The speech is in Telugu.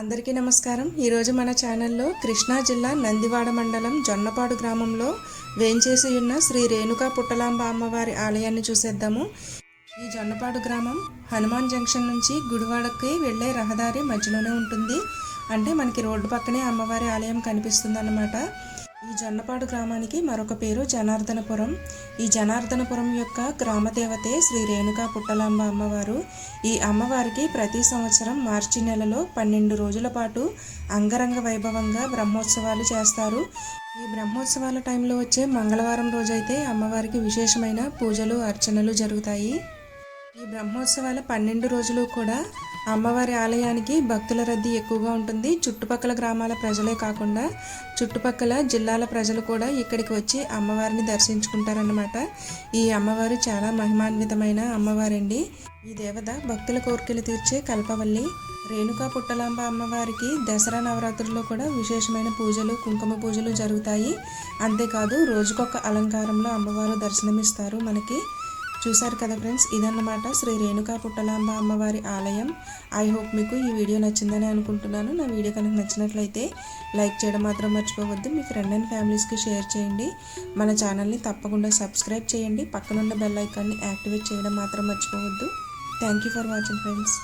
అందరికీ నమస్కారం. ఈరోజు మన ఛానల్లో కృష్ణా జిల్లా నందివాడ మండలం జొన్నపాడు గ్రామంలో వేంచేసి ఉన్న శ్రీ రేణుకా పుట్టలాంబ అమ్మవారి ఆలయాన్ని చూసేద్దాము. ఈ జొన్నపాడు గ్రామం హనుమాన్ జంక్షన్ నుంచి గుడివాడకి వెళ్ళే రహదారి మధ్యలోనే ఉంటుంది. అంటే మనకి రోడ్డు పక్కనే అమ్మవారి ఆలయం కనిపిస్తుంది అన్నమాట ఈ జొన్నపాడు గ్రామానికి మరొక పేరు జనార్దనపురం. ఈ జనార్దనపురం యొక్క గ్రామదేవతే శ్రీ రేణుకా పుట్టలాంబ అమ్మవారు. ఈ అమ్మవారికి ప్రతి సంవత్సరం మార్చి నెలలో పన్నెండు రోజుల పాటు అంగరంగ వైభవంగా బ్రహ్మోత్సవాలు చేస్తారు. ఈ బ్రహ్మోత్సవాల టైంలో వచ్చే మంగళవారం రోజైతే అమ్మవారికి విశేషమైన పూజలు అర్చనలు జరుగుతాయి. ఈ బ్రహ్మోత్సవాల పన్నెండు రోజులు కూడా అమ్మవారి ఆలయానికి భక్తుల రద్దీ ఎక్కువగా ఉంటుంది. చుట్టుపక్కల గ్రామాల ప్రజలే కాకుండా చుట్టుపక్కల జిల్లాల ప్రజలు కూడా ఇక్కడికి వచ్చి అమ్మవారిని దర్శించుకుంటారన్నమాట. ఈ అమ్మవారు చాలా మహిమాన్వితమైన అమ్మవారండి. ఈ దేవత భక్తుల కోరికలు తీర్చే కల్పవల్లి రేణుకా పుట్టలాంబ అమ్మవారికి దసరా నవరాత్రుల్లో కూడా విశేషమైన పూజలు కుంకుమ పూజలు జరుగుతాయి. అంతేకాదు రోజుకొక అలంకారంలో అమ్మవారు దర్శనమిస్తారు. మనకి చూసారు కదా ఫ్రెండ్స్? ఇదన్నమాట శ్రీ రేణుకా పుట్టలాంబ అమ్మవారి ఆలయం. ఐ హోప్ మీకు ఈ వీడియో నచ్చిందని అనుకుంటున్నాను. నా వీడియో కనుక నచ్చినట్లయితే లైక్ చేయడం మాత్రం మర్చిపోవద్దు. మీ ఫ్రెండ్ అండ్ ఫ్యామిలీస్కి షేర్ చేయండి. మన ఛానల్ని తప్పకుండా సబ్స్క్రైబ్ చేయండి. పక్కనున్న బెల్ ఐకాన్ని యాక్టివేట్ చేయడం మాత్రం మర్చిపోవద్దు. Thank you for watching friends.